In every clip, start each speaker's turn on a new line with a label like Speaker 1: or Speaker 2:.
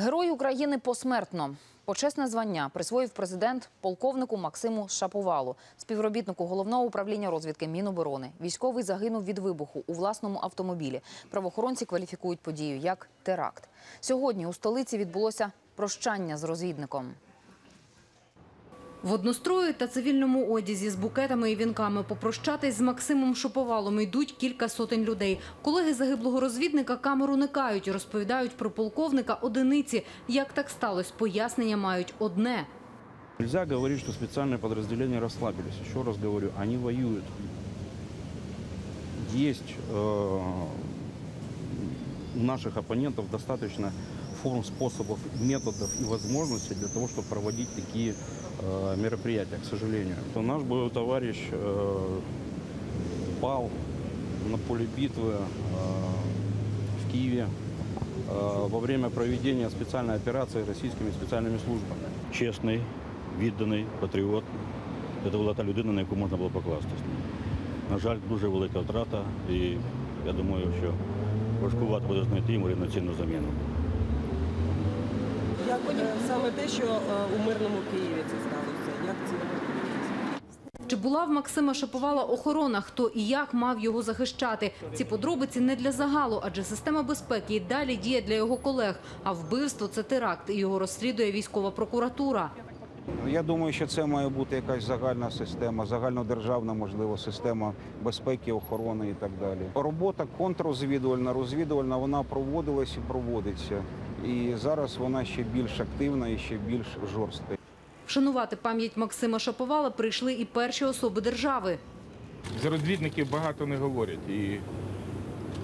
Speaker 1: Герой України посмертно. Почесне звання присвоїв президент полковнику Максиму Шаповалу, співробітнику головного управління розвідки Міноборони. Військовий загинув від вибуху у власному автомобілі. Правоохоронці кваліфікують подію як теракт. Сьогодні у столиці відбулося прощання з розвідником.
Speaker 2: В однострої та цивільному одязі з букетами і вінками попрощатись з Максимом Шоповалом йдуть кілька сотень людей. Колеги загиблого розвідника камеру не кають, розповідають про полковника одиниці. Як так сталося? Пояснення мають одне.
Speaker 3: Нельзя говорить, что специальные подразделения расслабились. Еще раз говорю, они воюют. Есть э, у наших оппонентов достаточно форм, способов, методов и возможностей для того, чтобы проводить такие э, мероприятия, к сожалению. То наш боевой товарищ э, пал на поле битвы э, в Киеве э, во время проведения специальной операции российскими специальными службами.
Speaker 4: чесний, відданий, патріот. Це була та людина, на яку можна було покластися. На жаль, дуже велика втрата, і я думаю, що важкувато буде знайти йому рівноцінну заміну.
Speaker 5: Як е, саме те, що е, у мирному Києві це сталося? Як це
Speaker 2: Чи була в Максима Шаповала охорона? Хто і як мав його захищати? Ці подробиці не для загалу, адже система безпеки і далі діє для його колег. А вбивство це теракт, і його розслідує військова прокуратура.
Speaker 6: Я думаю, що це має бути якась загальна система, загальнодержавна, можливо, система безпеки, охорони і так далі. Робота контррозвідувальна, розвідувальна, вона проводилась і проводиться. І зараз вона ще більш активна і ще більш жорстка.
Speaker 2: Вшанувати пам'ять Максима Шаповала прийшли і перші особи держави.
Speaker 7: За розвідників багато не говорять і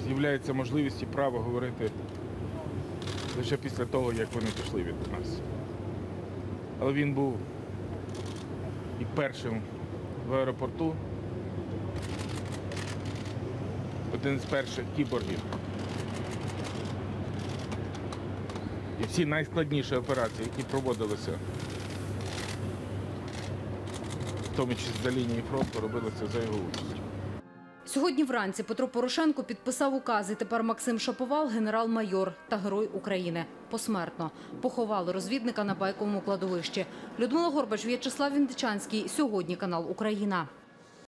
Speaker 7: з'являється можливість і право говорити лише після того, як вони пішли від нас. Але він був і першим в аеропорту, один з перших кіборгів. І всі найскладніші операції, які проводилися, в тому числі за лінією фронту, робилися за його участю.
Speaker 2: Сьогодні вранці Петро Порошенко підписав указ, і тепер Максим Шаповал – генерал-майор та герой України. Посмертно. Поховали розвідника на байковому кладовищі. Людмила Горбач, В'ячеслав Віндичанський. Сьогодні канал «Україна».